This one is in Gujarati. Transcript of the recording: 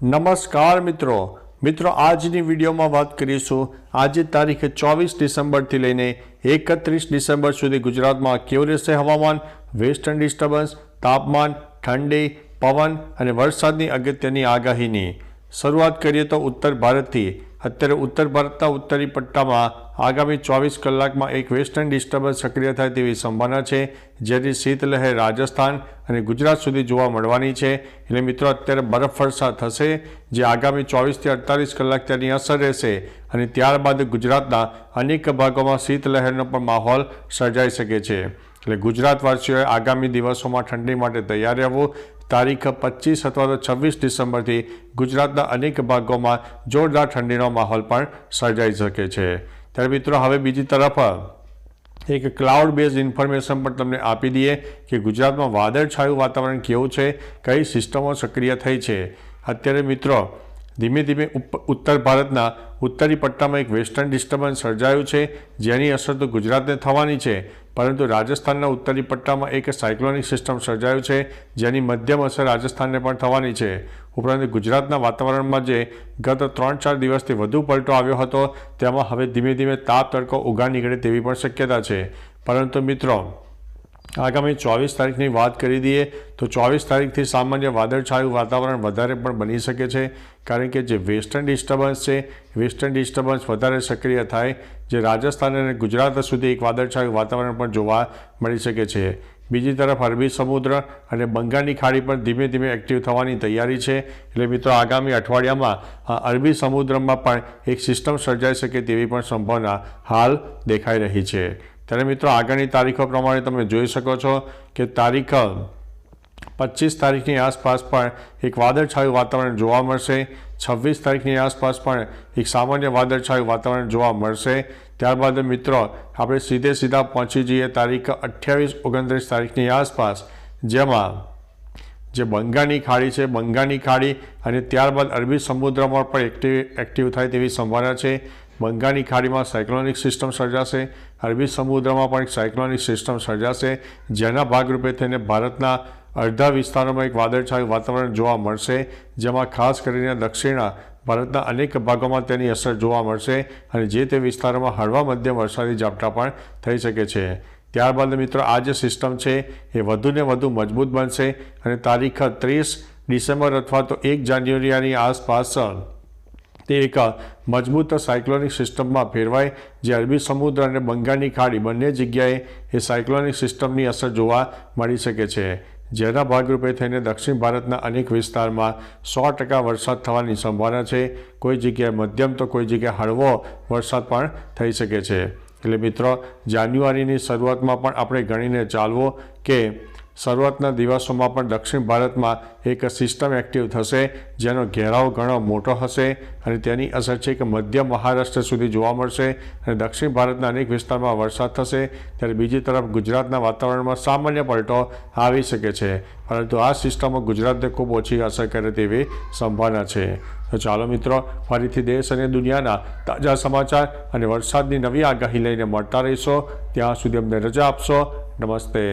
નમસ્કાર મિત્રો. મિત્રો, આજની વિડીયોમાં વાત કરીશું. આજે તારીખ ચોવીસ ડિસેમ્બરથી લઈને એકત્રીસ ડિસેમ્બર સુધી ગુજરાતમાં કેવું રહેશે હવામાન વેસ્ટર્ન ડિસ્ટર્બન્સ, તાપમાન, ઠંડી, પવન અને વરસાદની અગત્યની આગાહીની શરૂઆત કરીએ તો ઉત્તર ભારતથી. અત્યારે ઉત્તર ભારતના ઉત્તરી પટ્ટામાં આગામી ચોવીસ કલાકમાં એક વેસ્ટર્ન ડિસ્ટર્બન્સ સક્રિય થાય તેવી સંભાવના છે, જેથી શીતલહેર રાજસ્થાન અને ગુજરાત સુધી જોવા મળવાની છે. એટલે મિત્રો, અત્યારે બરફવર્ષા થશે, જે આગામી ચોવીસથી અડતાલીસ કલાક તેની અસર રહેશે અને ત્યારબાદ ગુજરાતના અનેક ભાગોમાં શીતલહેરનો પણ માહોલ સર્જાઈ શકે છે. એટલે ગુજરાતવાસીઓએ આગામી દિવસોમાં ઠંડી માટે તૈયાર રહેવું. તારીખ પચીસ અથવા તો છવ્વીસ ડિસેમ્બરથી ગુજરાતના અનેક ભાગોમાં જોરદાર ઠંડીનો માહોલ પણ સર્જાઈ શકે છે. ત્યારે મિત્રો, હવે બીજી તરફ એક ક્લાઉડ બેઝ ઇન્ફોર્મેશન પણ તમને આપી દઈએ કે ગુજરાતમાં વાદળછાયું વાતાવરણ કેવું છે, કઈ સિસ્ટમો સક્રિય થઈ છે. અત્યારે મિત્રો ધીમે ધીમે ઉત્તર ભારતના ઉત્તરી પટ્ટામાં એક વેસ્ટર્ન ડિસ્ટર્બન્સ સર્જાયું છે, જેની અસર તો ગુજરાતને થવાની છે, પરંતુ રાજસ્થાનના ઉત્તરી પટ્ટામાં એક સાયક્લોનિક સિસ્ટમ સર્જાયું છે, જેની મધ્યમ અસર રાજસ્થાનને પણ થવાની છે. ઉપરાંત ગુજરાતના વાતાવરણમાં જે ગત ત્રણ ચાર દિવસથી વધુ પલટો આવ્યો હતો, તેમાં હવે ધીમે ધીમે તાપ તડકો ઉગા નીકળે તેવી પણ શક્યતા છે. પરંતુ મિત્રો આગામી ચોવીસ તારીખની વાત કરી દઈએ તો ચોવીસ તારીખથી સામાન્ય વાદળછાયું વાતાવરણ વધારે પણ બની શકે છે, કારણ કે જે વેસ્ટર્ન ડિસ્ટર્બન્સ છે, વેસ્ટર્ન ડિસ્ટર્બન્સ વધારે સક્રિય થાય, જે રાજસ્થાન અને ગુજરાત સુધી એક વાદળછાયું વાતાવરણ પણ જોવા મળી શકે છે. બીજી તરફ અરબી સમુદ્ર અને બંગાળની ખાડી પણ ધીમે ધીમે એક્ટિવ થવાની તૈયારી છે. એટલે મિત્રો, આગામી અઠવાડિયામાં અરબી સમુદ્રમાં પણ એક સિસ્ટમ સર્જાઈ શકે તેવી પણ સંભાવના હાલ દેખાઈ રહી છે. ત્યારે મિત્રો આગળની તારીખો પ્રમાણે તમે જોઈ શકો છો કે તારીખ પચીસ તારીખની આસપાસ પણ એક વાદળછાયું વાતાવરણ જોવા મળશે. છવ્વીસ તારીખની આસપાસ પણ એક સામાન્ય વાદળછાયું વાતાવરણ જોવા મળશે. ત્યારબાદ મિત્રો, આપણે સીધે સીધા પહોંચી જઈએ તારીખ અઠ્યાવીસ ઓગણત્રીસ તારીખની આસપાસ, જેમાં જે બંગાળની ખાડી છે, બંગાળની ખાડી અને ત્યારબાદ અરબી સમુદ્રમાં પણ એક્ટિવ એક્ટિવ થાય તેવી સંભાવના છે. બંગાળની ખાડીમાં સાયક્લોનિક સિસ્ટમ સર્જાશે, અરબી સમુદ્રમાં પણ એક સાયક્લોનિક સિસ્ટમ સર્જાશે, જેના ભાગરૂપે થઈને ભારતના અડધા વિસ્તારોમાં એક વાદળછાયું વાતાવરણ જોવા મળશે, જેમાં ખાસ કરીને દક્ષિણ ભારતના અનેક ભાગોમાં તેની અસર જોવા મળશે અને જે તે વિસ્તારોમાં હળવા મધ્યમ વરસાદી ઝાપટા પણ થઈ શકે છે. ત્યારબાદ મિત્રો, આ જે સિસ્ટમ છે, એ વધુને વધુ મજબૂત બનશે અને તારીખ ત્રીસ ડિસેમ્બર અથવા તો એક જાન્યુઆરીની આસપાસ તે એક મજબૂત સાયક્લોનિક સિસ્ટમમાં ફેરવાય, જે અરબી સમુદ્ર અને બંગાળની ખાડી બંને જગ્યાએ એ સાયક્લોનિક સિસ્ટમની અસર જોવા મળી શકે છે. જેના ભાગરૂપે થઈને દક્ષિણ ભારતના અનેક વિસ્તારમાં સો ટકા વરસાદ થવાની સંભાવના છે. કોઈ જગ્યાએ મધ્યમ તો કોઈ જગ્યાએ હળવો વરસાદ પણ થઈ શકે છે. એટલે મિત્રો, જાન્યુઆરીની શરૂઆતમાં પણ આપણે ગણીને ચાલવો કે શરૂઆતના દિવસોમાં પણ દક્ષિણ ભારતમાં એક સિસ્ટમ એક્ટિવ થશે, જેનો ઘેરાવ ઘણો મોટો હશે અને તેની અસર છે કે મધ્ય મહારાષ્ટ્ર સુધી જોવા મળશે અને દક્ષિણ ભારતના અનેક વિસ્તારમાં વરસાદ થશે, ત્યારે બીજી તરફ ગુજરાતના વાતાવરણમાં સામાન્ય પલટો આવી શકે છે. પરંતુ આ સિસ્ટમો ગુજરાતને ખૂબ ઓછી અસર કરે તેવી સંભાવના છે. તો ચાલો મિત્રો, ફરીથી દેશ અને દુનિયાના તાજા સમાચાર અને વરસાદની નવી આગાહી લઈને મળતા રહીશો. ત્યાં સુધી અમને રજા આપશો. નમસ્તે.